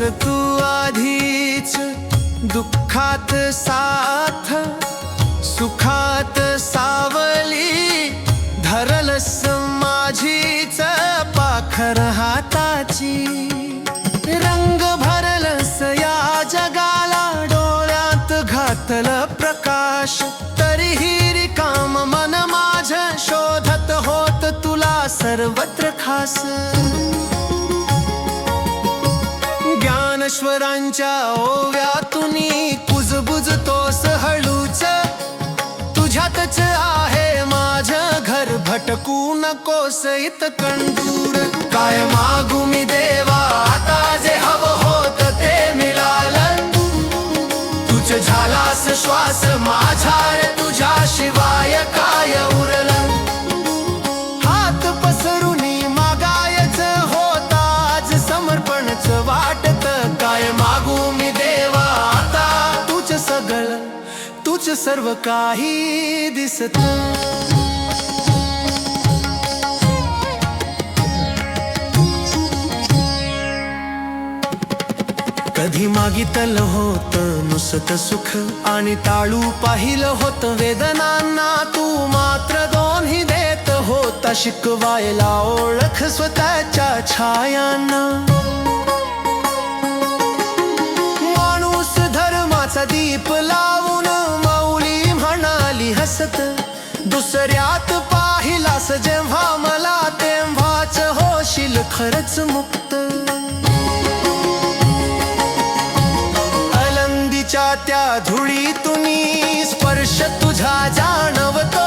दिलस तू आधीच दुःखात साथ सुखात सावली धरलस माझीच पाखर हाताची. रंग भरलस या जगाला डोळ्यात घातल प्रकाश. तरीही रिकाम मन माझ शोधत होत तुला सर्वत्र खास. ज्ञानेश्वरांच्या ओव्यातून कुजबुजतोस हळूच तुझ्यातच आहे माझ घर भटकू नकोस इत कंदूर काय मागू मी देवा आता जे हवं होत ते मिळालं. तुझ झालास श्वास माझा तुझ्या शिवाय काय उरलं? सर्व काही दिसत. कधी मागितल होत नुसत सुख आणि टाळू पाहिलं होत वेदनांना तू मात्र दोन्ही देत होता शिकवायला ओळख स्वतःच्या छायांना. दुसऱ्यात पाहिलास जेव्हा मला तेव्हाच होशील खरच मुक्त. अलंदीच्या त्या धुळीतून स्पर्श तुझा जाणवतो.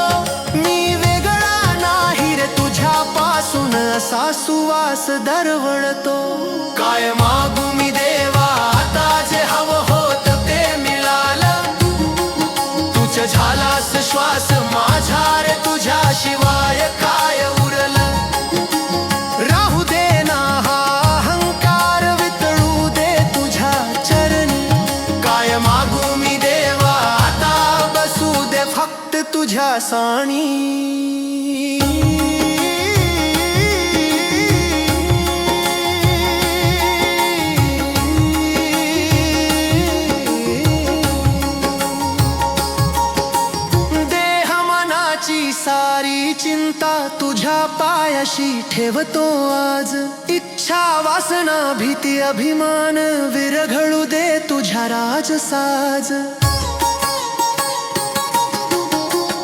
मी वेगळा नाही रे तुझ्यापासून असा सुवास दरवळतो. काय माग श्वास माझा रे तुझ्या शिवाय काय? पायाशी ठेवतो आज. इच्छा वासना भीती अभिमान विरघळू दे तुझ्या राजसाज.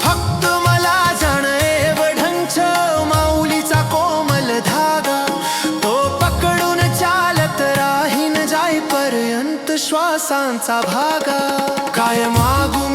फक्त मला जाण एवढंच माऊलीचा कोमल धागा. तो पकडून चालत राहीन जाईपर्यंत श्वासांचा भागा. काय मागू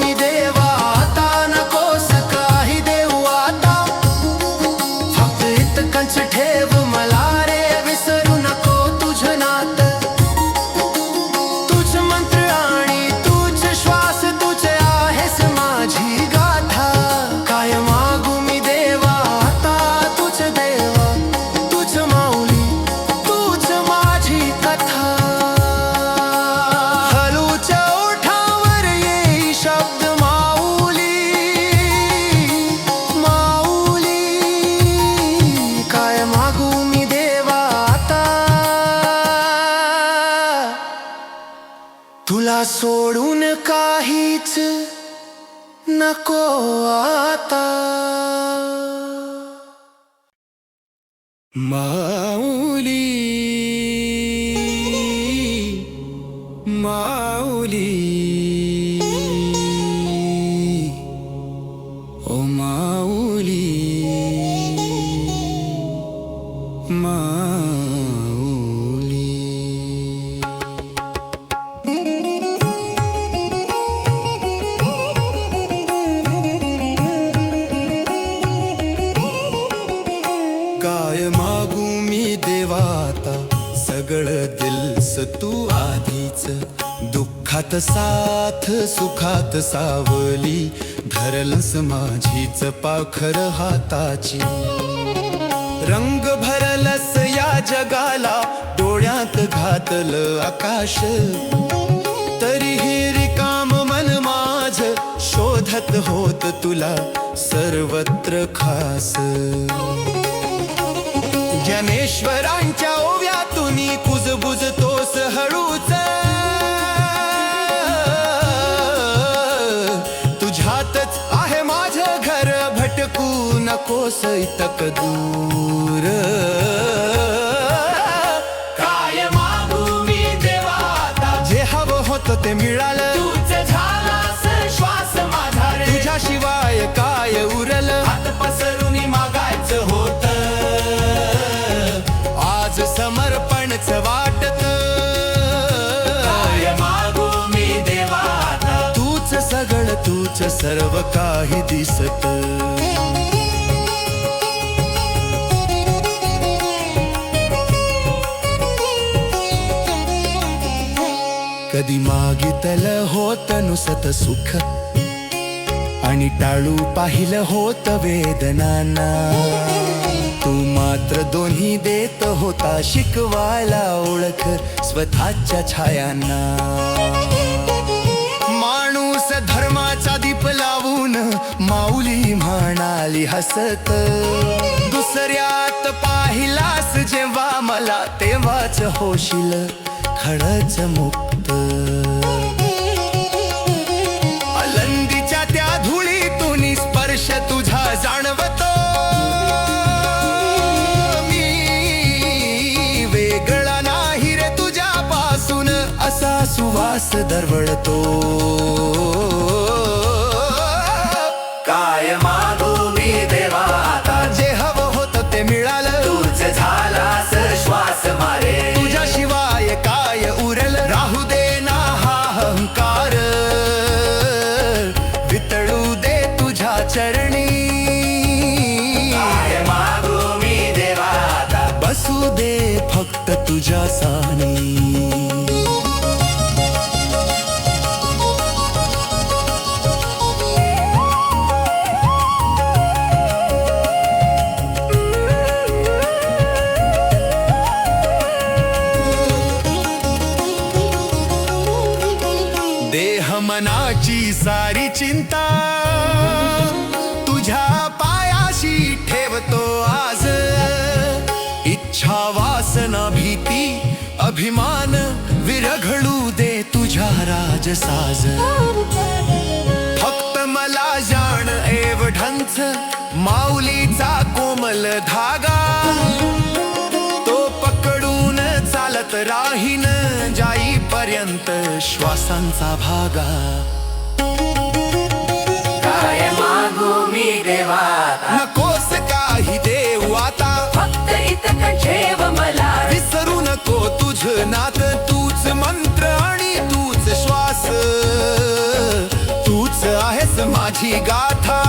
नको आता माऊली माऊली ओ माऊली माऊली साथ सुखात सावली धरलस माझीच पाखर हाताची. रंग भरलस या जगाला डोळ्यात घातलं आकाश. तरीही रिकाम मन माझ शोधत होत तुला सर्वत्र खास. ज्ञानेश्वरांच्या ओव्यातून कुजबुज तोस हळूच. नकोस इतक दूर. काय मागू मी देवा आता? जे हवं होतं ते मिळालं. तूच झालास श्वास माझा रे तुझ्याशिवाय काय उरल? हात पसरून मागायचं होत. आज समर्पणच वाटत. तूच सगळं तूच सर्व काही दिसत. कधी मागितलं होत नुसत सुख. आणि टाळू पाहिलं होत वेदनांना. तू मात्र दोन्ही देत होता शिकवायला ओळख स्वतःच्या छायांना. माणूस धर्माचा दीप लावून माऊली म्हणाली हसत. दुसऱ्यात पाहिलास जेव्हा मला तेव्हाच होशील खडच मुक्त आलंदीच्या त्या धुळीतून स्पर्श तुझा जाणवतो. मी वेगळा नाही रे तुझ्यापासून असा सुवास दरवळतो. काय माग फक्त तुझ्या सानी. देह मनाची सारी चिंता तुझ्या पायाशी ठेवतो आज. इच्छा वासना भीती अभिमान विरघळू दे तुझ्या राजसाज. फक्त मला जाण एवढंच माऊलीचा कोमल धागा. तो पकडून चालत राहीन जाईपर्यंत श्वासांचा भागा. काय मागू मी देवा नकोस नात तूच मंत्र आणि तूच श्वास. तूच आहेस माझी गाथा.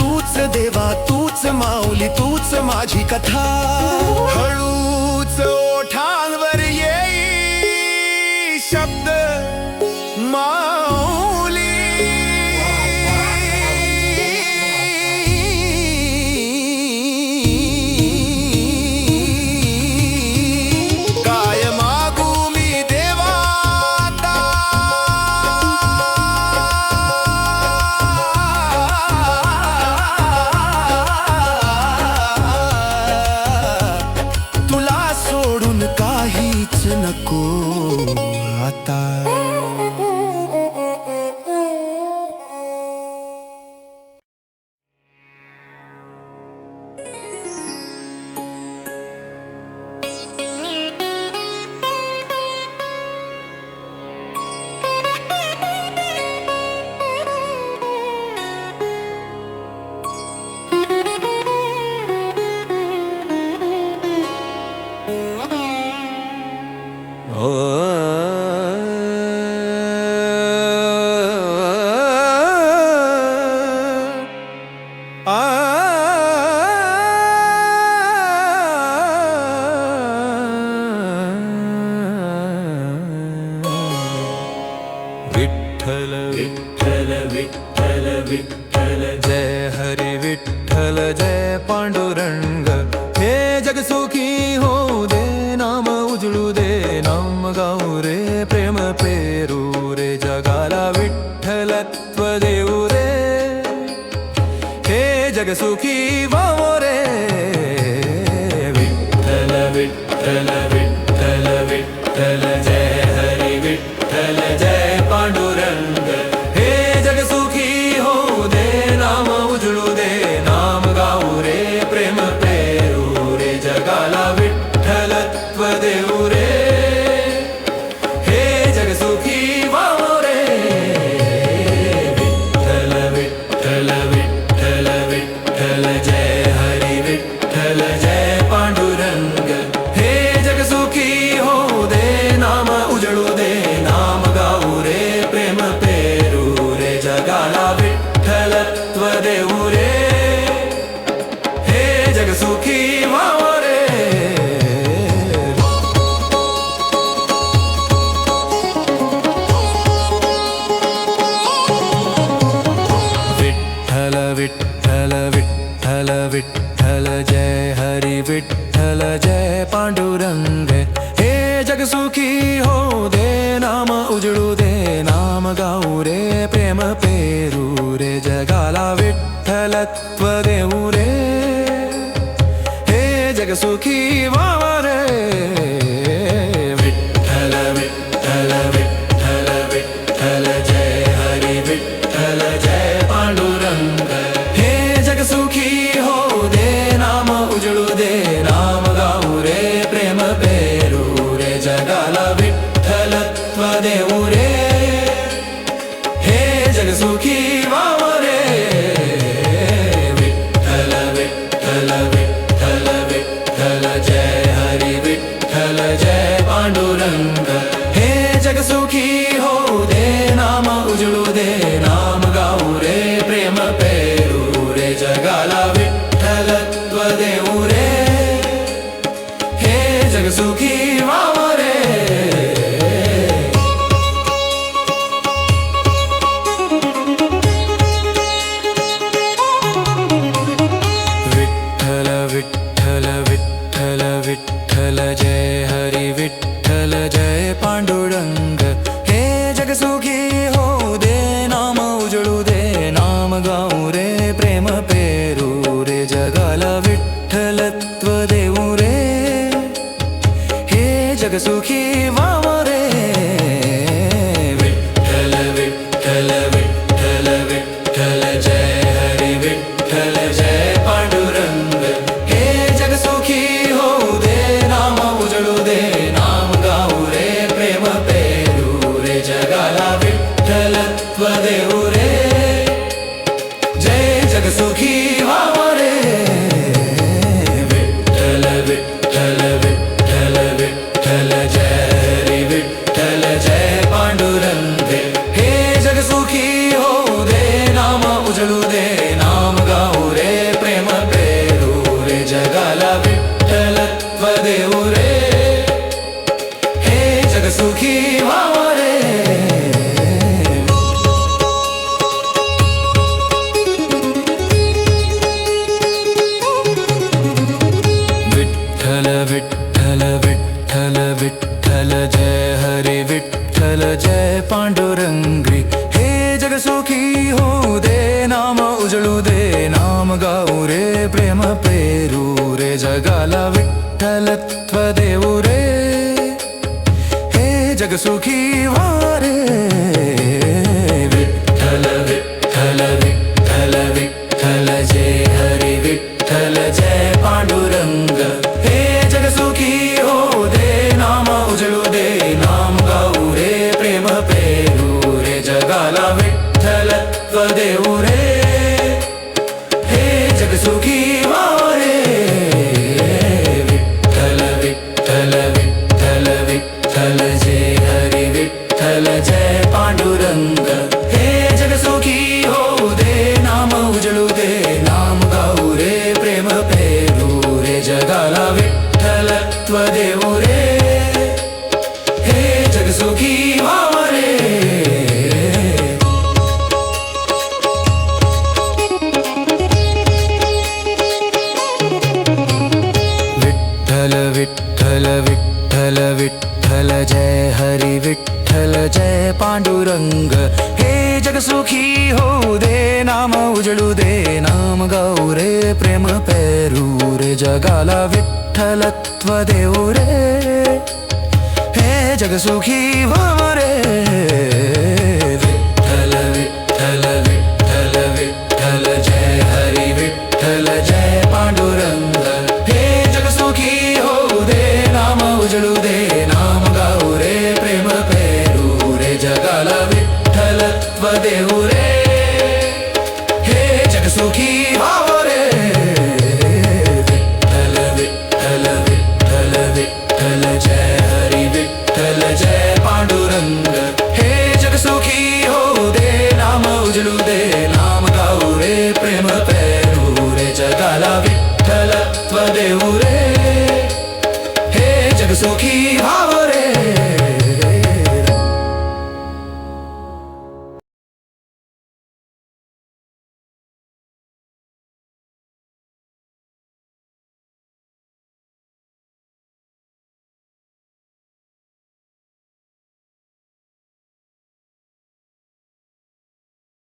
तूच देवा तूच माऊली तूच माझी कथा. हळूच आता तत्व देऊ रे हे जगसुखी वामो रे विठ्ठल विठ्ठल विठ्ठल विठ्ठल विठ्ठल जय हरी विठ्ठल जय पांडुरंग। हे जगसुखी हो दे नाम उजळू दे नाम गाऊ रे प्रेम पेरू रे जगाला विठ्ठलत्व देऊ रे। で俺平座が好き Agasuki Va विठ्ठल जय हरे विठ्ठल जय पांडुरंगी। हे जग सुखी हो दे नाम उजळू दे नाम गाऊ रे प्रेम पेरू रे जगाला विठ्ठलत्व देऊ रे। हे जग सुखी वारे विठ्ठल विठ्ठलत्व